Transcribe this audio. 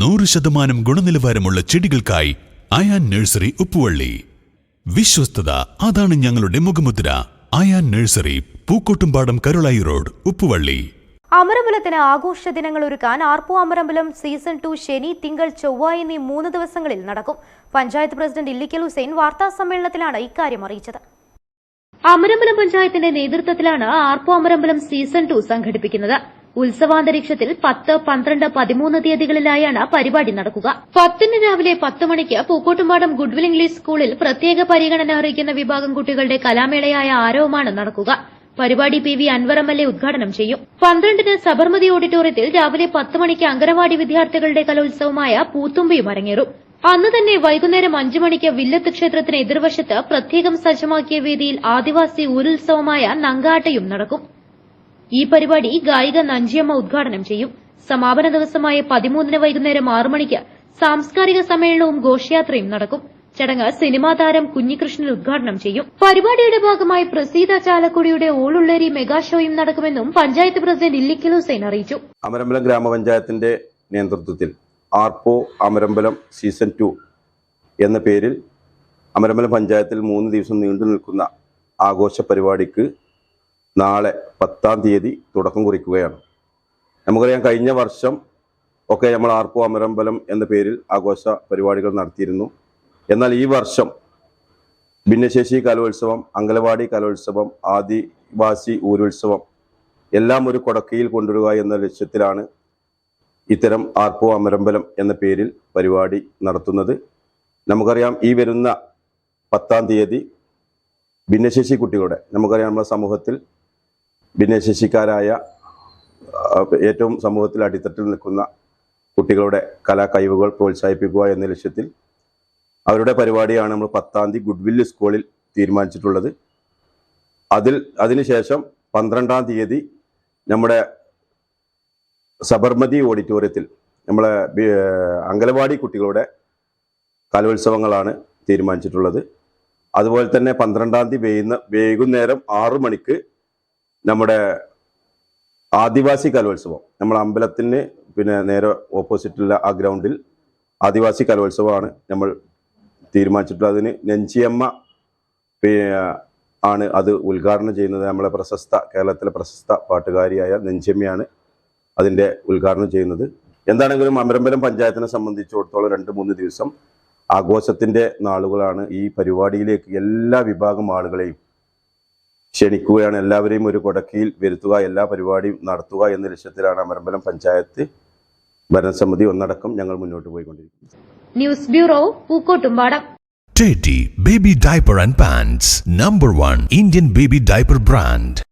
നൂറ് ശതമാനം ഗുണനിലവാരമുള്ള ചെടികൾക്കായി അയാൻ നഴ്സറി ഉപ്പുവള്ളി. വിശ്വസ്തത അതാണ് ഞങ്ങളുടെ മുഖമുദ്ര. Ayan nursery Pookkottumpadam Karulayi road Uppuvalli. അമരമ്പലത്തിന് ആഘോഷ ദിനങ്ങൾ ഒരുക്കാൻ ആർപ്പൂ അമരമ്പലം സീസൺ ടു ശനി തിങ്കൾ ചൊവ്വ എന്നീ മൂന്ന് ദിവസങ്ങളിൽ നടക്കും. പഞ്ചായത്ത് പ്രസിഡന്റ് ഇല്ലിക്കൽ ഹുസൈൻ വാർത്താ സമ്മേളനത്തിലാണ് ഇക്കാര്യം അറിയിച്ചത്. അമരമ്പലം പഞ്ചായത്തിന്റെ നേതൃത്വത്തിലാണ് ആർപ്പു അമരമ്പലം സീസൺ ടു സംഘടിപ്പിക്കുന്നത്. ഉത്സവാന്തരീക്ഷത്തിൽ പത്ത് പന്ത്രണ്ട് പതിമൂന്ന് തീയതികളിലായാണ് പരിപാടി നടക്കുക. പത്തിന് രാവിലെ പത്ത് മണിക്ക് പൂക്കോട്ടുംപാടം ഗുഡ്വിൽ ഇംഗ്ലീഷ് സ്കൂളിൽ പ്രത്യേക പരിഗണന അറിയിക്കുന്ന വിഭാഗം കുട്ടികളുടെ കലാമേളയായ ആരവമാണ് നടക്കുക. പരിപാടി P V Anvar M L A ഉദ്ഘാടനം ചെയ്യും. പന്ത്രണ്ടിന് സബർമതി ഓഡിറ്റോറിയത്തിൽ രാവിലെ പത്ത് മണിക്ക് അങ്കനവാടി വിദ്യാർത്ഥികളുടെ കലോത്സവമായ പൂത്തുമ്പയും അരങ്ങേറും. അന്ന് തന്നെ വൈകുന്നേരം അഞ്ചു മണിക്ക് വില്ലത്ത് ക്ഷേത്രത്തിന് എതിർവശത്ത് പ്രത്യേകം സജ്ജമാക്കിയ വേദിയിൽ ആദിവാസി ഊരുത്സവമായ നങ്കാട്ടയും നടക്കും. ഈ പരിപാടി ഗായിക നഞ്ചിയമ്മ ഉദ്ഘാടനം ചെയ്യും. സമാപന ദിവസമായ പതിമൂന്നിന് വൈകുന്നേരം ആറു മണിക്ക് സാംസ്കാരിക സമ്മേളനവും ഘോഷയാത്രയും നടക്കും. ചടങ്ങ് സിനിമാ താരം കുഞ്ഞികൃഷ്ണൻ ഉദ്ഘാടനം ചെയ്യും. പരിപാടിയുടെ ഭാഗമായി പ്രസീത ചാലക്കുടിയുടെ ഓളുള്ളേരി മെഗാ ഷോയും നടക്കുമെന്നും പഞ്ചായത്ത് പ്രസിഡന്റ് ഇല്ലിക്കൽ ഹുസൈൻ അറിയിച്ചു. അമരമ്പലം ഗ്രാമപഞ്ചായത്തിന്റെ നേതൃത്വത്തിൽ ആർപോ അമരമ്പലം സീസൺ ടു എന്ന പേരിൽ അമരമ്പലം പഞ്ചായത്തിൽ മൂന്ന് ദിവസം നീണ്ടു നിൽക്കുന്ന ആഘോഷ പരിപാടിക്ക് നാളെ പത്താം തീയതി തുടക്കം കുറിക്കുകയാണ്. നമുക്കറിയാം കഴിഞ്ഞ വർഷം ഒക്കെ നമ്മൾ ആർപ്പു അമരമ്പലം എന്ന പേരിൽ ആഘോഷ പരിപാടികൾ നടത്തിയിരുന്നു. എന്നാൽ ഈ വർഷം ഭിന്നശേഷി കലോത്സവം അങ്കലവാടി കലോത്സവം ആദിവാസി ഊരുത്സവം എല്ലാം ഒരു കൊടക്കയിൽ കൊണ്ടുവരിക എന്ന ലക്ഷ്യത്തിലാണ് ഇത്തരം ആർപ്പോ അമരമ്പലം എന്ന പേരിൽ പരിപാടി നടത്തുന്നത്. നമുക്കറിയാം ഈ വരുന്ന പത്താം തീയതി ഭിന്നശേഷി കുട്ടികളുടെ നമുക്കറിയാം നമ്മുടെ സമൂഹത്തിൽ ഭിന്നശേഷിക്കാരായ ഏറ്റവും സമൂഹത്തിൽ അടിത്തട്ടിൽ നിൽക്കുന്ന കുട്ടികളുടെ കലാ കഴിവുകൾ പ്രോത്സാഹിപ്പിക്കുക എന്ന ലക്ഷ്യത്തിൽ അവരുടെ പരിപാടിയാണ് നമ്മൾ പത്താം തീയതി ഗുഡ്വില്ല് സ്കൂളിൽ തീരുമാനിച്ചിട്ടുള്ളത്. അതിൽ അതിനുശേഷം പന്ത്രണ്ടാം തീയതി നമ്മുടെ സബർമതി ഓഡിറ്റോറിയത്തിൽ നമ്മളെ അങ്കലവാടി കുട്ടികളുടെ കലോത്സവങ്ങളാണ് തീരുമാനിച്ചിട്ടുള്ളത്. അതുപോലെ തന്നെ പന്ത്രണ്ടാം തീയതി വൈകുന്ന വൈകുന്നേരം ആറു മണിക്ക് നമ്മുടെ ആദിവാസി കലോത്സവം. നമ്മൾ അമ്പലത്തിന് പിന്നെ നേരെ ഓപ്പോസിറ്റുള്ള ആ ഗ്രൗണ്ടിൽ ആദിവാസി കലോത്സവമാണ് നമ്മൾ തീരുമാനിച്ചിട്ടുള്ളത്. അതിന് നെഞ്ചിയമ്മ ആണ് അത് ഉദ്ഘാടനം ചെയ്യുന്നത്. നമ്മളെ പ്രശസ്ത കേരളത്തിലെ പ്രശസ്ത പാട്ടുകാരിയായ നെഞ്ചിയമ്മയാണ് അതിന്റെ ഉദ്ഘാടനം ചെയ്യുന്നത്. എന്താണെങ്കിലും അമരമ്പലം പഞ്ചായത്തിനെ സംബന്ധിച്ചിടത്തോളം രണ്ട് മൂന്ന് ദിവസം ആഘോഷത്തിന്റെ നാളുകളാണ് ഈ പരിപാടിയിലേക്ക് എല്ലാ വിഭാഗം ആളുകളെയും ക്ഷണിക്കുകയാണ്. എല്ലാവരെയും ഒരു കൊടക്കിയിൽ വരുത്തുക എല്ലാ പരിപാടിയും നടത്തുക എന്ന ലക്ഷ്യത്തിലാണ് അമരമ്പലം പഞ്ചായത്ത് ഭരണസമിതി ഒന്നടക്കം ഞങ്ങൾ മുന്നോട്ട് പോയിക്കൊണ്ടിരിക്കുന്നത്. News bureau Pookkottumpadam. Teddy Baby Diaper and Pants Number 1 Indian baby diaper brand